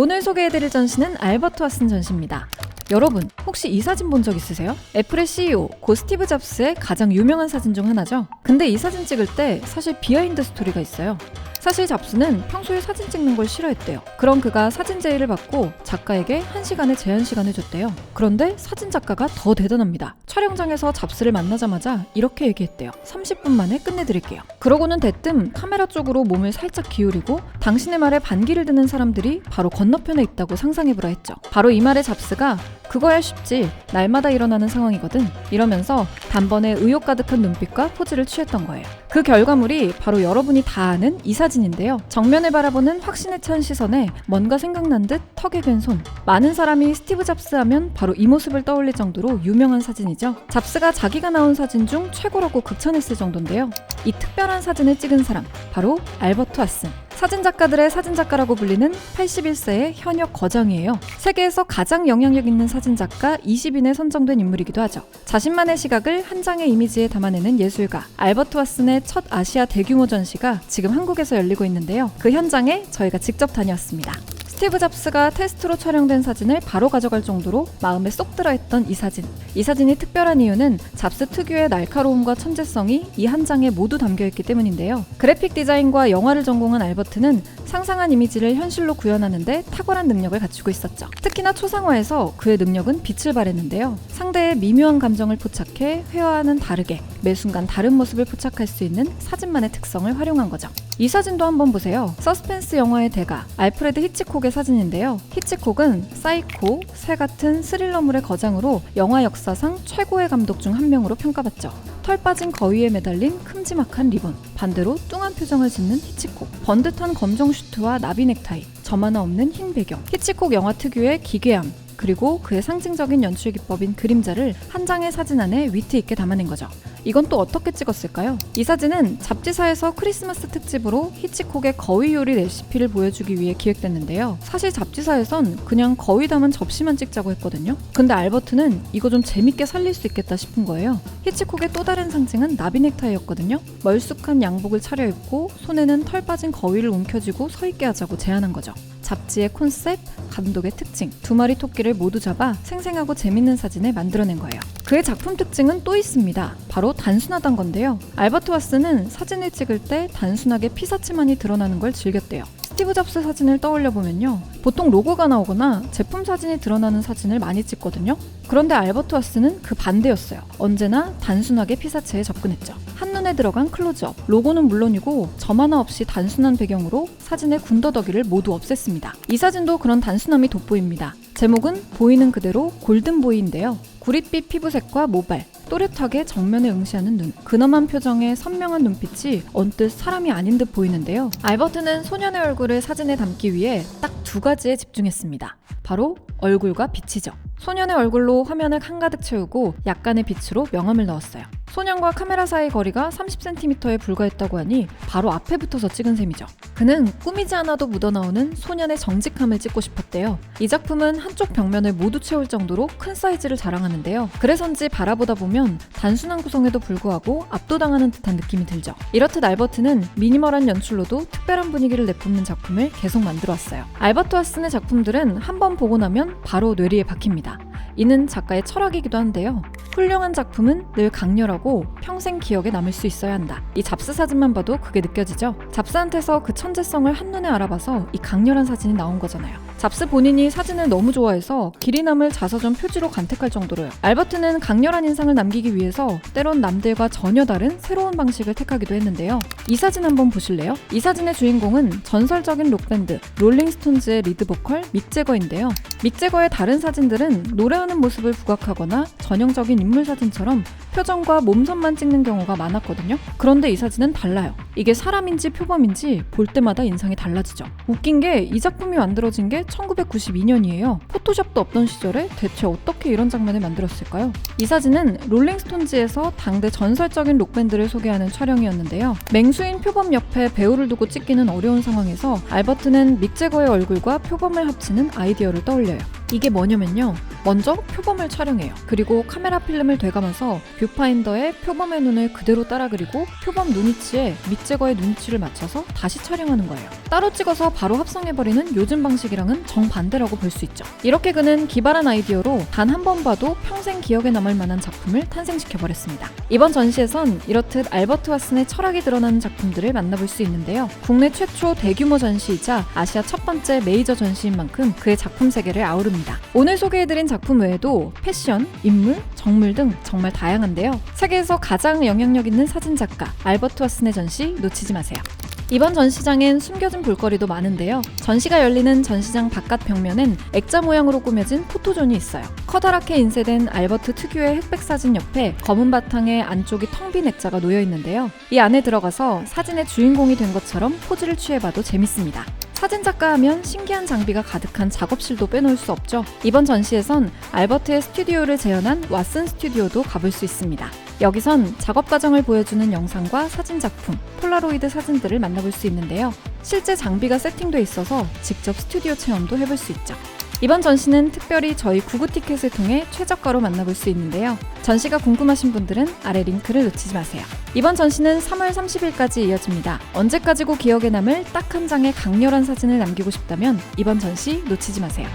오늘 소개해드릴 전시는 알버트 왓슨 전시입니다. 여러분, 혹시 이 사진 본 적 있으세요? 애플의 CEO, 고 스티브 잡스의 가장 유명한 사진 중 하나죠. 근데 이 사진 찍을 때 사실 비하인드 스토리가 있어요. 사실 잡스는 평소에 사진 찍는 걸 싫어했대요. 그럼 그가 사진 제의를 받고 작가에게 1시간의 제한 시간을 줬대요. 그런데 사진 작가가 더 대단합니다. 촬영장에서 잡스를 만나자마자 이렇게 얘기했대요. 30분 만에 끝내드릴게요. 그러고는 대뜸 카메라 쪽으로 몸을 살짝 기울이고 당신의 말에 반기를 드는 사람들이 바로 건너편에 있다고 상상해보라 했죠. 바로 이 말에 잡스가 그거야 쉽지. 날마다 일어나는 상황이거든. 이러면서 단번에 의욕 가득한 눈빛과 포즈를 취했던 거예요. 그 결과물이 바로 여러분이 다 아는 이 사진인데요. 정면을 바라보는 확신에 찬 시선에 뭔가 생각난 듯 턱에 갠 손. 많은 사람이 스티브 잡스 하면 바로 이 모습을 떠올릴 정도로 유명한 사진이죠. 잡스가 자기가 나온 사진 중 최고라고 극찬했을 정도인데요. 이 특별한 사진을 찍은 사람, 바로 알버트 왓슨. 사진작가들의 사진작가라고 불리는 81세의 현역 거장이에요. 세계에서 가장 영향력 있는 사진작가 20인에 선정된 인물이기도 하죠. 자신만의 시각을 한 장의 이미지에 담아내는 예술가 알버트 왓슨의 첫 아시아 대규모 전시가 지금 한국에서 열리고 있는데요. 그 현장에 저희가 직접 다녀왔습니다. 스티브 잡스가 테스트로 촬영된 사진을 바로 가져갈 정도로 마음에 쏙 들어했던 이 사진. 이 사진이 특별한 이유는 잡스 특유의 날카로움과 천재성이 이 한 장에 모두 담겨 있기 때문인데요. 그래픽 디자인과 영화를 전공한 알버트는 상상한 이미지를 현실로 구현하는데 탁월한 능력을 갖추고 있었죠. 특히나 초상화에서 그의 능력은 빛을 발했는데요. 상대의 미묘한 감정을 포착해 회화와는 다르게 매 순간 다른 모습을 포착할 수 있는 사진만의 특성을 활용한 거죠. 이 사진도 한번 보세요. 서스펜스 영화의 대가 알프레드 히치콕의 사진인데요. 히치콕은 사이코, 새 같은 스릴러물의 거장으로 영화 역사상 최고의 감독 중 한 명으로 평가받죠. 털 빠진 거위에 매달린 큼지막한 리본, 반대로 뚱한 표정을 짓는 히치콕, 번듯한 검정 슈트와 나비 넥타이, 점 하나 없는 흰 배경, 히치콕 영화 특유의 기괴함, 그리고 그의 상징적인 연출 기법인 그림자를 한 장의 사진 안에 위트 있게 담아낸 거죠. 이건 또 어떻게 찍었을까요? 이 사진은 잡지사에서 크리스마스 특집으로 히치콕의 거위 요리 레시피를 보여주기 위해 기획됐는데요. 사실 잡지사에선 그냥 거위 담은 접시만 찍자고 했거든요. 근데 알버트는 이거 좀 재밌게 살릴 수 있겠다 싶은 거예요. 히치콕의 또 다른 상징은 나비 넥타이였거든요. 멀쑥한 양복을 차려입고 손에는 털 빠진 거위를 움켜쥐고 서 있게 하자고 제안한 거죠. 잡지의 콘셉트, 감독의 특징, 두 마리 토끼를 모두 잡아 생생하고 재밌는 사진을 만들어낸 거예요. 그의 작품 특징은 또 있습니다. 바로 단순하단 건데요. 알버트 왓슨은 사진을 찍을 때 단순하게 피사체만이 드러나는 걸 즐겼대요. 스티브 잡스 사진을 떠올려 보면요. 보통 로고가 나오거나 제품 사진이 드러나는 사진을 많이 찍거든요. 그런데 알버트 왓슨은 그 반대였어요. 언제나 단순하게 피사체에 접근했죠. 한눈에 들어간 클로즈업, 로고는 물론이고 점 하나 없이 단순한 배경으로 사진의 군더더기를 모두 없앴습니다. 이 사진도 그런 단순함이 돋보입니다. 제목은 보이는 그대로 골든보이인데요. 구릿빛 피부색과 모발, 또렷하게 정면에 응시하는 눈, 근엄한 표정의 선명한 눈빛이 언뜻 사람이 아닌 듯 보이는데요. 알버트는 소년의 얼굴을 사진에 담기 위해 딱 두 가지에 집중했습니다. 바로 얼굴과 빛이죠. 소년의 얼굴로 화면을 한가득 채우고 약간의 빛으로 명암을 넣었어요. 소년과 카메라 사이 거리가 30cm에 불과했다고 하니 바로 앞에 붙어서 찍은 셈이죠. 그는 꾸미지 않아도 묻어나오는 소년의 정직함을 찍고 싶었대요. 이 작품은 한쪽 벽면을 모두 채울 정도로 큰 사이즈를 자랑하는데요. 그래서인지 바라보다 보면 단순한 구성에도 불구하고 압도당하는 듯한 느낌이 들죠. 이렇듯 알버트는 미니멀한 연출로도 특별한 분위기를 내뿜는 작품을 계속 만들어 왔어요. 알버트 왓슨의 작품들은 한 번 보고 나면 바로 뇌리에 박힙니다. 이는 작가의 철학이기도 한데요. 훌륭한 작품은 늘 강렬하고 평생 기억에 남을 수 있어야 한다. 이 잡스 사진만 봐도 그게 느껴지죠? 잡스한테서 그 천재성을 한눈에 알아봐서 이 강렬한 사진이 나온 거잖아요. 잡스 본인이 사진을 너무 좋아해서 길이 남을 자서전 표지로 간택할 정도로요. 알버트는 강렬한 인상을 남기기 위해서 때론 남들과 전혀 다른 새로운 방식을 택하기도 했는데요. 이 사진 한번 보실래요? 이 사진의 주인공은 전설적인 록밴드 롤링스톤즈의 리드 보컬 믹 제거인데요. 믹 제거의 다른 사진들은 노래하는 모습을 부각하거나 전형적인 인물 사진처럼 표정과 몸선만 찍는 경우가 많았거든요. 그런데 이 사진은 달라요. 이게 사람인지 표범인지 볼 때마다 인상이 달라지죠. 웃긴 게 이 작품이 만들어진 게 1992년이에요. 포토샵도 없던 시절에 대체 어떻게 이런 장면을 만들었을까요? 이 사진은 롤링스톤즈에서 당대 전설적인 록밴드를 소개하는 촬영이었는데요. 맹수인 표범 옆에 배우를 두고 찍기는 어려운 상황에서 알버트는 믹 제거의 얼굴과 표범을 합치는 아이디어를 떠올려요. 이게 뭐냐면요. 먼저 표범을 촬영해요. 그리고 카메라 필름을 되감아서 뷰파인더에 표범의 눈을 그대로 따라 그리고 표범 눈위치에 밑 제거의 눈위치를 맞춰서 다시 촬영하는 거예요. 따로 찍어서 바로 합성해버리는 요즘 방식이랑은 정반대라고 볼 수 있죠. 이렇게 그는 기발한 아이디어로 단 한 번 봐도 평생 기억에 남을 만한 작품을 탄생시켜버렸습니다. 이번 전시에선 이렇듯 알버트 왓슨의 철학이 드러나는 작품들을 만나볼 수 있는데요. 국내 최초 대규모 전시이자 아시아 첫 번째 메이저 전시인 만큼 그의 작품 세계를 아우릅니다. 오늘 소개해드린 작품 외에도 패션, 인물, 정물 등 정말 다양한데요. 세계에서 가장 영향력 있는 사진작가 알버트 왓슨의 전시 놓치지 마세요. 이번 전시장엔 숨겨진 볼거리도 많은데요. 전시가 열리는 전시장 바깥 벽면엔 액자 모양으로 꾸며진 포토존이 있어요. 커다랗게 인쇄된 알버트 특유의 흑백 사진 옆에 검은 바탕에 안쪽이 텅 빈 액자가 놓여 있는데요. 이 안에 들어가서 사진의 주인공이 된 것처럼 포즈를 취해봐도 재밌습니다. 사진작가 하면 신기한 장비가 가득한 작업실도 빼놓을 수 없죠. 이번 전시에선 알버트의 스튜디오를 재현한 왓슨 스튜디오도 가볼 수 있습니다. 여기선 작업 과정을 보여주는 영상과 사진 작품, 폴라로이드 사진들을 만나볼 수 있는데요. 실제 장비가 세팅돼 있어서 직접 스튜디오 체험도 해볼 수 있죠. 이번 전시는 특별히 저희 구구 티켓을 통해 최저가로 만나볼 수 있는데요. 전시가 궁금하신 분들은 아래 링크를 놓치지 마세요. 이번 전시는 3월 30일까지 이어집니다. 언제까지고 기억에 남을 딱 한 장의 강렬한 사진을 남기고 싶다면 이번 전시 놓치지 마세요.